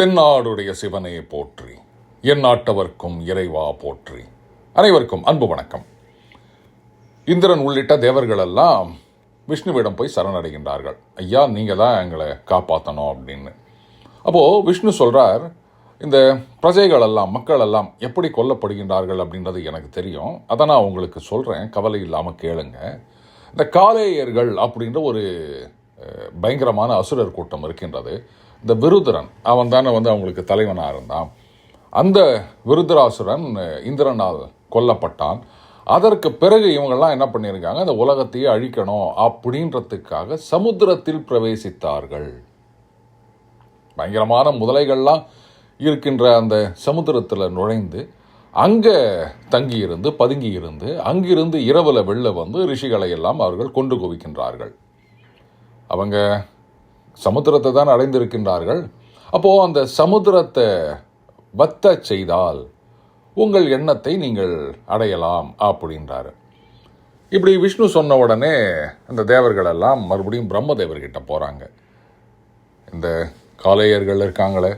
தென்னாடுடைய சிவனே போற்றி. என் நாட்டவர்க்கும் இறைவா போற்றி. அனைவருக்கும் அன்பு வணக்கம். இந்திரன் உள்ளிட்ட தேவர்கள் எல்லாம் விஷ்ணுவிடம் போய் சரணடைகின்றார்கள். ஐயா நீங்கள் தான் எங்களை காப்பாற்றணும் அப்படின்னு. அப்போது விஷ்ணு சொல்கிறார் இந்த பிரஜைகள் எல்லாம் மக்கள் எல்லாம் எப்படி கொல்லப்படுகின்றார்கள் அப்படின்றது எனக்கு தெரியும். அதை நான் உங்களுக்கு சொல்கிறேன் கவலை இல்லாமல் கேளுங்க. இந்த காலேயர்கள் அப்படின்ற ஒரு பயங்கரமான அசுரர் கூட்டம் இருக்கின்றது. இந்த விருதுரன் அவன் தானே வந்து அவங்களுக்கு தலைவனாக இருந்தான். அந்த விருதராசுரன் இந்திரனால் கொல்லப்பட்டான். அதற்கு பிறகு இவங்கெல்லாம் என்ன பண்ணியிருக்காங்க? இந்த உலகத்தையே அழிக்கணும் அப்படின்றதுக்காக சமுத்திரத்தில் பிரவேசித்தார்கள். பயங்கரமான முதலைகள்லாம் இருக்கின்ற அந்த சமுத்திரத்தில் நுழைந்து அங்கே தங்கியிருந்து பதுங்கி இருந்து அங்கிருந்து இரவில் வெளில வந்து ரிஷிகளை எல்லாம் அவர்கள் கொண்டு குவிக்கின்றார்கள். அவங்க சமுத்திரத்தை தான் அடைந்திருக்கின்றார்கள். அப்போது அந்த சமுத்திரத்தை வத்த செய்தால் உங்கள் எண்ணத்தை நீங்கள் அடையலாம் அப்படின்றாரு. இப்படி விஷ்ணு சொன்ன உடனே அந்த தேவர்கள் எல்லாம் மறுபடியும் பிரம்மதேவர்கிட்ட போகிறாங்க இந்த காளையர்கள் இருக்காங்களே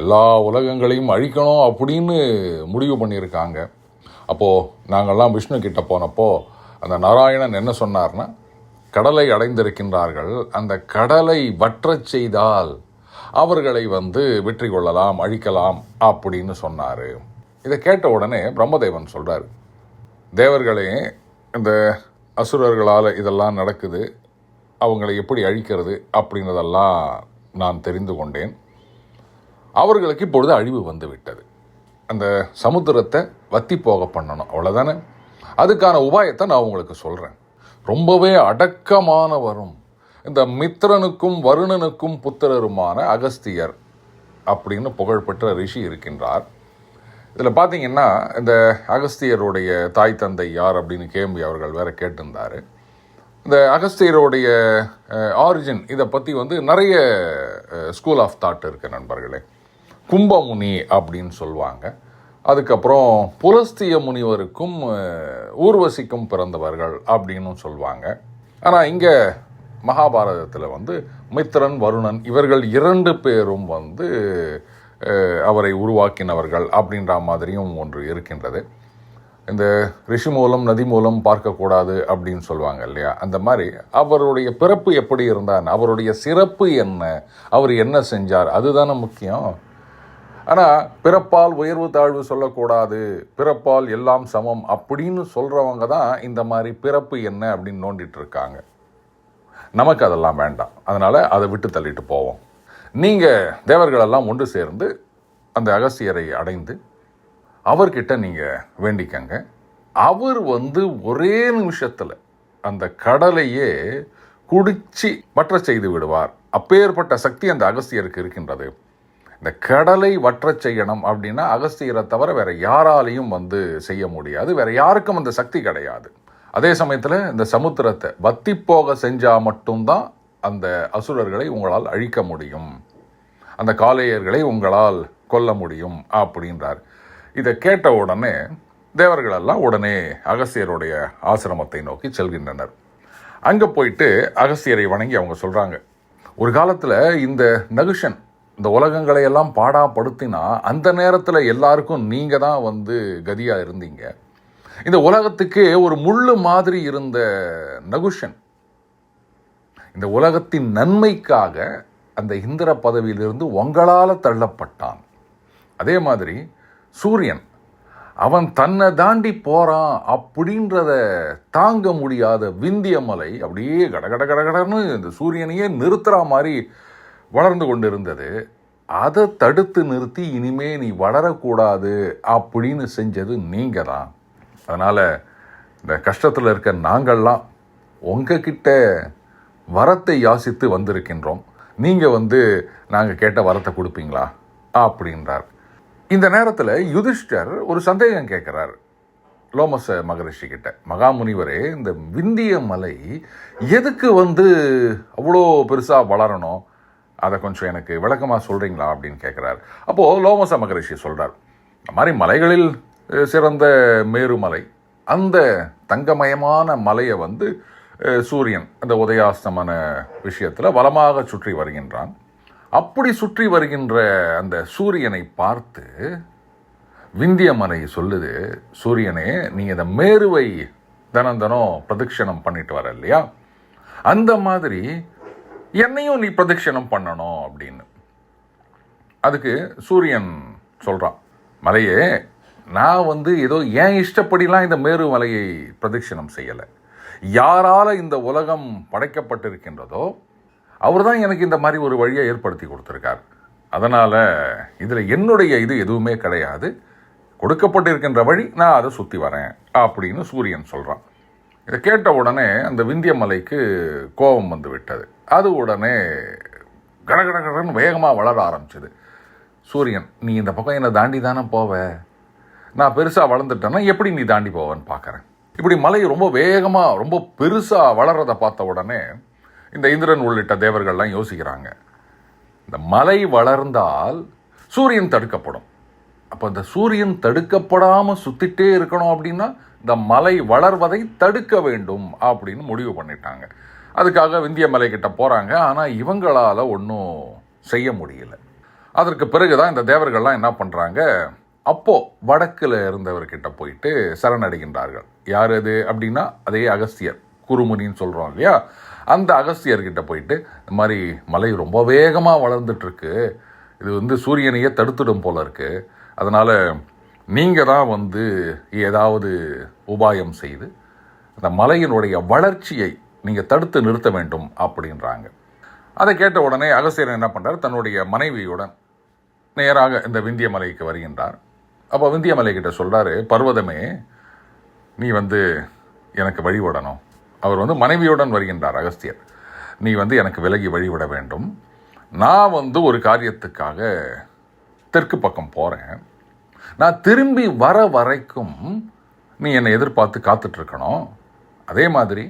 எல்லா உலகங்களையும் அழிக்கணும் அப்படின்னு முடிவு பண்ணியிருக்காங்க. அப்போது நாங்கள்லாம் விஷ்ணு கிட்ட போனப்போ அந்த நாராயணன் என்ன சொன்னார்னா கடலை அடைந்திருக்கின்றார்கள். அந்த கடலை வற்றச் செய்தால் அவர்களை வந்து வெற்றி கொள்ளலாம் அழிக்கலாம் அப்படின்னு சொன்னார். இதை கேட்ட உடனே பிரம்மதேவன் சொல்கிறார் தேவர்களே இந்த அசுரர்களால் இதெல்லாம் நடக்குது. அவங்களை எப்படி அழிக்கிறது அப்படின்றதெல்லாம் நான் தெரிந்து கொண்டேன். அவர்களுக்கு இப்பொழுது அழிவு வந்து விட்டது. அந்த சமுத்திரத்தை வத்தி போக பண்ணணும். அவ்வளோதானே அதுக்கான உபாயத்தை நான் உங்களுக்கு சொல்கிறேன் ரொம்பவே அடக்கமானவரும். இந்த மித்திரனுக்கும் வருணனுக்கும் புத்திரருமான அகஸ்தியர் அப்படின்னு புகழ்பெற்ற ரிஷி இருக்கின்றார். இதில் பார்த்தீங்கன்னா இந்த அகஸ்தியருடைய தாய் தந்தை யார் அப்படின்னு கேம்பி அவர்கள் வேற கேட்டிருந்தார். இந்த அகஸ்தியருடைய ஆரிஜின் இதை பற்றி வந்து நிறைய ஸ்கூல் ஆஃப் தாட் இருக்குது நண்பர்களே. கும்பமுனி அப்படின்னு சொல்லுவாங்க. அதுக்கப்புறம் புலஸ்திய முனிவருக்கும் ஊர்வசிக்கும் பிறந்தவர்கள் அப்படின்னு சொல்லுவாங்க ஆனால் இங்கே மகாபாரதத்தில் வந்து மித்திரன் வருணன் இவர்கள் இரண்டு பேரும் வந்து அவரை உருவாக்கினவர்கள் அப்படின்ற மாதிரியும் ஒன்று இருக்கின்றது. இந்த ரிஷி மூலம் நதி மூலம் பார்க்கக்கூடாது அப்படின்னு சொல்லுவாங்க இல்லையா? அந்த மாதிரி அவருடைய பிறப்பு எப்படி இருந்தான்? அவருடைய சிறப்பு என்ன? அவர் என்ன செஞ்சார்? அதுதானே முக்கியம். ஆனால் பிறப்பால் உயர்வு தாழ்வு சொல்லக்கூடாது. பிறப்பால் எல்லாம் சமம் அப்படின்னு சொல்கிறவங்க தான் இந்த மாதிரி பிறப்பு என்ன அப்படின்னு நோண்டிட்டு இருக்காங்க. நமக்கு அதெல்லாம் வேண்டாம். அதனால் அதை விட்டு தள்ளிட்டு போவோம். நீங்கள் தேவர்களெல்லாம் ஒன்று சேர்ந்து அந்த அகசியரை அடைந்து அவர்கிட்ட நீங்கள் வேண்டிக்கங்க. அவர் வந்து ஒரே நிமிஷத்தில் அந்த கடலையே குடிச்சு பற்ற செய்து விடுவார். அப்பேற்பட்ட சக்தி அந்த அகஸ்தியருக்கு இருக்கின்றது. இந்த கடலை வற்றச் செய்யணும் அப்படின்னா அகஸ்தியரை தவிர வேற யாராலையும் வந்து செய்ய முடியாது. வேற யாருக்கும் அந்த சக்தி கிடையாது. அதே சமயத்தில் இந்த சமுத்திரத்தை வத்தி போக செஞ்சால் மட்டும்தான் அந்த அசுரர்களை உங்களால் அழிக்க முடியும். அந்த காளையர்களை உங்களால் கொல்ல முடியும் அப்படின்றார். இதை கேட்ட உடனே தேவர்களெல்லாம் உடனே அகஸ்தியருடைய ஆசிரமத்தை நோக்கி செல்கின்றனர். அங்கே போயிட்டு அகஸ்தியரை வணங்கி அவங்க சொல்கிறாங்க ஒரு காலத்தில் இந்த நகுஷன் இந்த உலகங்களை எல்லாம் பாடாப்படுத்தினா அந்த நேரத்தில் எல்லாருக்கும் நீங்கள் தான் வந்து கதியாக இருந்தீங்க. இந்த உலகத்துக்கு ஒரு முள்ளு மாதிரி இருந்த நகுஷன். இந்த உலகத்தின் நன்மைக்காக அந்த இந்திர பதவியிலிருந்து உங்களால் தள்ளப்பட்டான். அதே மாதிரி சூரியன் அவன் தன்னை தாண்டி போறான் அப்படின்றத தாங்க முடியாத விந்திய மலை அப்படியே கடகட கடகடன்னு இந்த சூரியனையே நிறுத்துகிற மாதிரி வளர்ந்து கொண்டு இருந்தது அதை தடுத்து நிறுத்தி இனிமே நீ வளரக்கூடாது அப்படின்னு செஞ்சது நீங்கள் தான் அதனால் இந்த கஷ்டத்தில் இருக்க நாங்கள்லாம் உங்ககிட்ட வரத்தை யாசித்து வந்திருக்கின்றோம். நீங்கள் வந்து நாங்கள் கேட்ட வரத்தை கொடுப்பீங்களா? அப்படின்றார். இந்த நேரத்தில் யுதிஷ்டர் ஒரு சந்தேகம் கேட்குறார். லோமச மகரிஷி கிட்ட மகாமுனிவரே இந்த விந்திய மலை எதுக்கு வந்து அவ்வளோ பெருசாக வளரணும்? அதை கொஞ்சம் எனக்கு விளக்கமாக சொல்கிறீங்களா அப்படின்னு கேட்குறாரு அப்போது லோமச மகரிஷி சொல்கிறார் இந்த மாதிரி மலைகளில் சிறந்த மேருமலை அந்த தங்கமயமான மலையை வந்து சூரியன் அந்த உதயாஸ்தமன விஷயத்தில் வளமாக சுற்றி வருகின்றான். அப்படி சுற்றி வருகின்ற அந்த சூரியனை பார்த்து விந்தியமலை சொல்லுது சூரியனே நீ இந்த மேருவை தினம் தினம் பிரதட்சணம் பண்ணிட்டு வர இல்லையா? அந்த மாதிரி என்னையும் நீ பிரதட்சணம் பண்ணணும் அப்படின்னு. அதுக்கு சூரியன் சொல்கிறான் மலையே நான் வந்து ஏதோ என் இஷ்டப்படிலாம் இந்த மேரு மலையை பிரதட்சிணம் செய்யலை? யாரால் இந்த உலகம் படைக்கப்பட்டிருக்கின்றதோ அவர் தான் எனக்கு இந்த மாதிரி ஒரு வழியை ஏற்படுத்தி கொடுத்துருக்கார். அதனால் இதில் என்னுடைய இது எதுவுமே கிடையாது. கொடுக்கப்பட்டிருக்கின்ற வழி நான் அதை சுற்றி வரேன் அப்படின்னு சூரியன் சொல்கிறான் இதை கேட்ட உடனே அந்த விந்திய மலைக்கு கோபம் வந்து விட்டது. அது உடனே கடகடகடன்னு வேகமாக வளர ஆரம்பிச்சது. சூரியன் நீ இந்த பக்கம் என்னை தாண்டி தானே போவ? நான் பெருசாக வளர்ந்துட்டேன்னா எப்படி நீ தாண்டி போவேன்னு பார்க்குறேன் இப்படி மலை ரொம்ப வேகமாக ரொம்ப பெருசாக வளர்றதை பார்த்த உடனே இந்த இந்திரன் உள்ளிட்ட தேவர்கள்லாம் யோசிக்கிறாங்க. இந்த மலை வளர்ந்தால் சூரியன் தடுக்கப்படும். அப்போ இந்த சூரியன் தடுக்கப்படாமல் சுற்றிட்டே இருக்கணும் அப்படின்னா இந்த மலை வளர்வதை தடுக்க வேண்டும் அப்படின்னு முடிவு பண்ணிட்டாங்க. அதுக்காக விந்திய மலை கிட்ட போகிறாங்க ஆனால் இவங்களால் ஒன்றும் செய்ய முடியல. அதற்கு பிறகு தான் இந்த தேவர்கள்லாம் என்ன பண்ணுறாங்க அப்போது வடக்கில் இருந்தவர்கிட்ட போயிட்டு சரணடைகின்றார்கள். யார் அது? அப்படின்னா அதே அகஸ்தியர். குருமுனின்னு சொல்கிறோம் இல்லையா? அந்த அகஸ்தியர்கிட்ட போயிட்டு இந்த மாதிரி மலை ரொம்ப வேகமாக வளர்ந்துட்டுருக்கு. இது வந்து சூரியனையே தடுத்துடும் போல இருக்குது அதனால் நீங்கள் தான் வந்து ஏதாவது உபாயம் செய்து அந்த மலையினுடைய வளர்ச்சியை நீங்கள் தடுத்து நிறுத்த வேண்டும் அப்படின்றாங்க. அதை கேட்ட உடனே அகஸ்தியர் என்ன பண்ணுறார் தன்னுடைய மனைவியுடன் நேராக இந்த விந்திய மலைக்கு வருகின்றார். அப்போ விந்தியமலை கிட்ட சொல்கிறாரு பர்வதமே நீ வந்து எனக்கு வழிபடணும் அவர் வந்து மனைவியுடன் வருகின்றார் அகஸ்தியர். நீ வந்து எனக்கு விலகி வழிவிட வேண்டும். நான் வந்து ஒரு காரியத்துக்காக தெற்கு பக்கம் போகிறேன் நான் திரும்பி வர வரைக்கும் நீ என்னை எதிர்பார்த்து காத்துட்ருக்கணும் அதே மாதிரி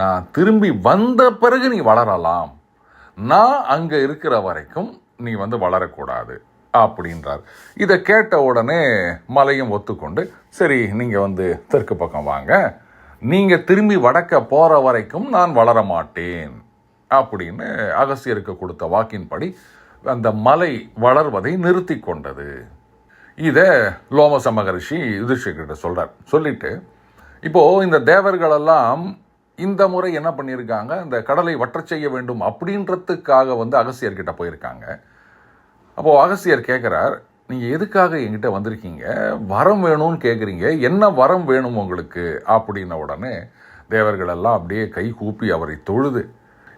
நான் திரும்பி வந்த பிறகு நீ வளரலாம். நான் அங்கே இருக்கிற வரைக்கும் நீ வந்து வளரக்கூடாது அப்படின்றார். இதை கேட்ட உடனே மலையும் ஒத்துக்கொண்டு சரி நீங்கள் வந்து தெற்கு பக்கம் வாங்க. நீங்கள் திரும்பி வடக்க போகிற வரைக்கும் நான் வளர மாட்டேன் அப்படின்னு அகசியருக்கு கொடுத்த வாக்கின்படி அந்த மலை வளர்வதை நிறுத்தி கொண்டது. இதை லோமச மகரிஷி யுதிஷ்டிகிட்ட சொல்கிறார் சொல்லிட்டு இப்போது இந்த தேவர்களெல்லாம் இந்த முறை என்ன பண்ணியிருக்காங்க? இந்த கடலை வற்றச் செய்ய வேண்டும் அப்படின்றதுக்காக வந்து அகசியர்கிட்ட போயிருக்காங்க. அப்போது அகசியர் கேட்குறார் நீங்கள் எதுக்காக என்கிட்ட வந்திருக்கீங்க? வரம் வேணும்னு கேட்குறீங்க என்ன வரம் வேணும் உங்களுக்கு? அப்படின்ன உடனே தேவர்கள் எல்லாம் அப்படியே கை கூப்பி அவரை தொழுது.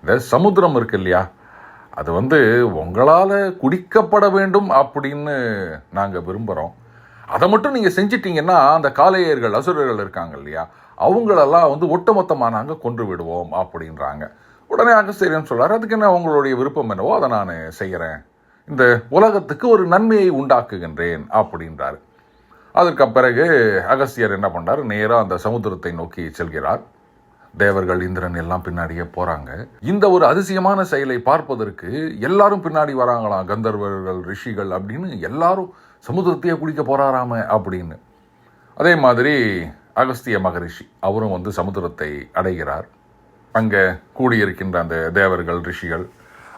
இந்த சமுத்திரம் இருக்கு இல்லையா? அது வந்து உங்களால் குடிக்கப்பட வேண்டும் அப்படின்னு நாங்கள் விரும்புகிறோம் அதை மட்டும் நீங்கள் செஞ்சிட்டிங்கன்னா அந்த காளையர்கள் அசுரர்கள் இருக்காங்க இல்லையா? அவங்களெல்லாம் வந்து ஒட்டுமொத்தமாக நாங்கள் கொன்று விடுவோம் அப்படின்றாங்க. உடனே அகஸ்தியன் சொல்கிறார் அதுக்கு என்ன அவங்களுடைய விருப்பம் என்னவோ அதை நான் செய்கிறேன் இந்த உலகத்துக்கு ஒரு நன்மையை உண்டாக்குகின்றேன் அப்படின்றாரு. அதற்கு பிறகு அகஸ்தியர் என்ன பண்ணார்? நேராக அந்த சமுத்திரத்தை நோக்கி செல்கிறார். தேவர்கள் இந்திரன் எல்லாம் பின்னாடியே போகிறாங்க இந்த ஒரு அதிசயமான செயலை பார்ப்பதற்கு எல்லாரும் பின்னாடி வராங்களாம் கந்தர்வர்கள் ரிஷிகள் அப்படின்னு எல்லாரும் சமுத்திரத்தையே குடிக்க போகிறாராம அப்படின்னு. அதே மாதிரி அகஸ்திய மகரிஷி அவரும் வந்து சமுத்திரத்தை அடைகிறார். அங்கே கூடியிருக்கின்ற அந்த தேவர்கள் ரிஷிகள்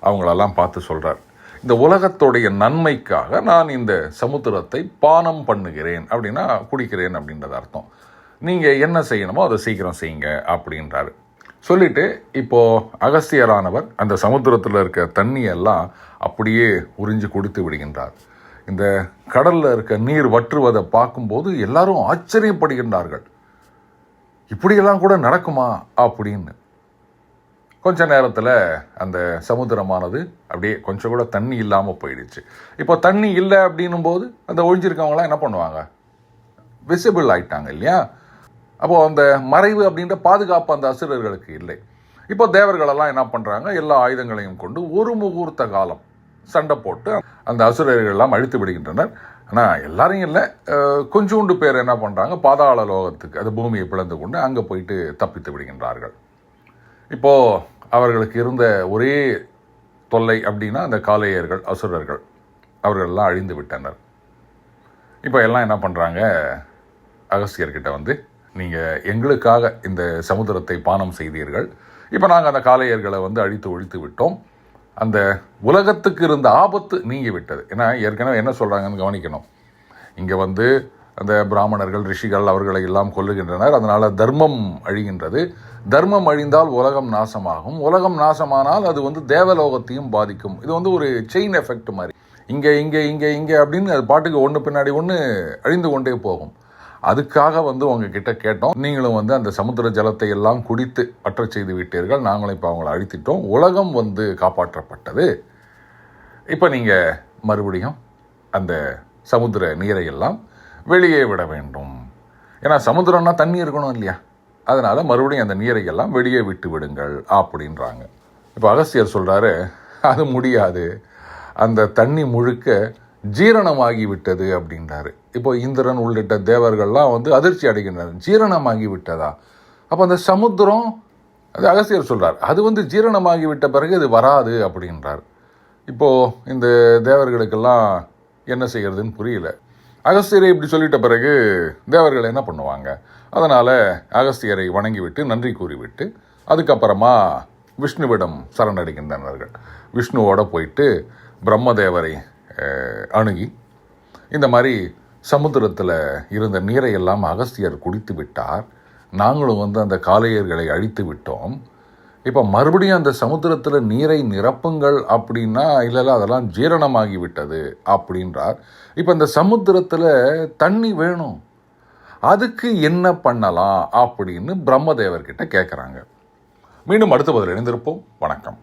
அவங்களெல்லாம் பார்த்து சொல்கிறார் இந்த உலகத்துடைய நன்மைக்காக நான் இந்த சமுத்திரத்தை பானம் பண்ணுகிறேன் அப்படின்னா குடிக்கிறேன் அப்படின்றது அர்த்தம். நீங்கள் என்ன செய்யணுமோ அதை சீக்கிரம் செய்யுங்க அப்படின்றாரு. சொல்லிட்டு இப்போது அகஸ்தியரானவர் அந்த சமுத்திரத்தில் இருக்க தண்ணியெல்லாம் அப்படியே உறிஞ்சு கொடுத்து விடுகின்றார். இந்த கடலில் இருக்க நீர் வற்றுவதை பார்க்கும்போது எல்லாரும் ஆச்சரியப்படுகின்றார்கள். இப்படியெல்லாம் கூட நடக்குமா அப்படின்னு. கொஞ்ச நேரத்தில் அந்த சமுத்திரமானது அப்படியே கொஞ்சம் கூட தண்ணி இல்லாமல் போயிடுச்சு. இப்போ தண்ணி இல்லை அப்படின்னும் போது அந்த ஒழிஞ்சிருக்கவங்களாம் என்ன பண்ணுவாங்க? விசிபிள் ஆயிட்டாங்க இல்லையா? அப்போ அந்த மறைவு அப்படின்ற பாதுகாப்பு அந்த அசுரர்களுக்கு இல்லை. இப்போ தேவர்களெல்லாம் என்ன பண்ணுறாங்க எல்லா ஆயுதங்களையும் கொண்டு ஒரு முகூர்த்த காலம் சண்டை போட்டு அந்த அசுரர்கள் எல்லாம் அழித்து விடுகின்றனர். ஆனால் எல்லாரையும் இல்லை. கொஞ்சோண்டு கொஞ்சூண்டு பேர் என்ன பண்ணுறாங்க பாதாள லோகத்துக்கு அது பூமியை பிளந்து கொண்டு அங்கே போயிட்டு தப்பித்து விடுகின்றார்கள். இப்போது அவர்களுக்கு இருந்த ஒரே தொல்லை அப்படின்னா அந்த காளையர்கள் அசுரர்கள் அவர்கள்லாம் அழிந்து விட்டனர். இப்போ எல்லாம் என்ன பண்ணுறாங்க அகஸ்தியர்கிட்ட வந்து நீங்கள் எங்களுக்காக இந்த சமுத்திரத்தை பானம் செய்தீர்கள். இப்போ நாங்கள் அந்த காளையர்களை வந்து அழித்து ஒழித்து விட்டோம். அந்த உலகத்துக்கு இருந்த ஆபத்து நீங்கி விட்டது ஏன்னா ஏற்கனவே என்ன சொல்கிறாங்கன்னு கவனிக்கணும். இங்கே வந்து அந்த பிராமணர்கள் ரிஷிகள் அவர்களை எல்லாம் கொல்லுகின்றனர். அதனால் தர்மம் அழிகின்றது. தர்மம் அழிந்தால் உலகம் நாசமாகும். உலகம் நாசமானால் அது வந்து தேவலோகத்தையும் பாதிக்கும். இது வந்து ஒரு செயின் எஃபெக்ட் மாதிரி. இங்கே இங்கே இங்கே இங்கே அப்படின்னு அது பாட்டுக்கு ஒன்று பின்னாடி ஒன்று அழிந்து கொண்டே போகும். அதுக்காக வந்து உங்ககிட்ட கேட்டோம். நீங்களும் வந்து அந்த சமுத்திர ஜலத்தை எல்லாம் குடித்து பற்றச் செய்து விட்டீர்கள். நாங்களும் இப்போ அவங்கள அழித்திட்டோம். உலகம் வந்து காப்பாற்றப்பட்டது. இப்போ நீங்கள் மறுபடியும் அந்த சமுத்திர நீரை எல்லாம் வெளியே விட வேண்டும். ஏன்னா சமுத்திரம்னா தண்ணி இருக்கணும் இல்லையா? அதனால் மறுபடியும் அந்த நீரை எல்லாம் வெளியே விட்டு விடுங்கள் அப்படின்றாங்க. இப்போ அகஸ்தியர் சொல்கிறாரு அது முடியாது. அந்த தண்ணி முழுக்க ஜீரணமாகிவிட்டது அப்படின்றாரு. இப்போ இந்திரன் உள்ளிட்ட தேவர்கள்லாம் வந்து அதிர்ச்சி அடைகின்றனர். ஜீரணமாகி விட்டதா அப்போ அந்த சமுத்திரம் அது அகஸ்தியர் சொல்கிறார் அது வந்து ஜீரணமாகி விட்ட பிறகு இது வராது அப்படின்றார். இப்போது இந்த தேவர்களுக்கெல்லாம் என்ன செய்கிறதுன்னு புரியல. அகஸ்தியரை இப்படி சொல்லிட்ட பிறகு தேவர்கள் என்ன பண்ணுவாங்க? அதனால் அகஸ்தியரை வணங்கிவிட்டு நன்றி கூறிவிட்டு அதுக்கப்புறமா விஷ்ணுவிடம் சரணடைகின்றனர்கள். விஷ்ணுவோட போயிட்டு பிரம்மதேவரை அணுகி இந்த மாதிரி சமுத்திரத்தில் இருந்த நீரை எல்லாம் அகஸ்தியர் குடித்து விட்டார். நாங்களும் வந்து அந்த காளையர்களை அழித்து விட்டோம். இப்போ மறுபடியும் அந்த சமுத்திரத்தில் நீரை நிரப்புங்கள் அப்படின்னா இல்லைல்ல அதெல்லாம் ஜீரணமாகி விட்டது அப்படின்றார். இப்போ இந்த சமுத்திரத்தில் தண்ணி வேணும். அதுக்கு என்ன பண்ணலாம் அப்படின்னு பிரம்மதேவர்கிட்ட கேட்குறாங்க மீண்டும் அடுத்த பதில் இணைந்திருப்போம். வணக்கம்.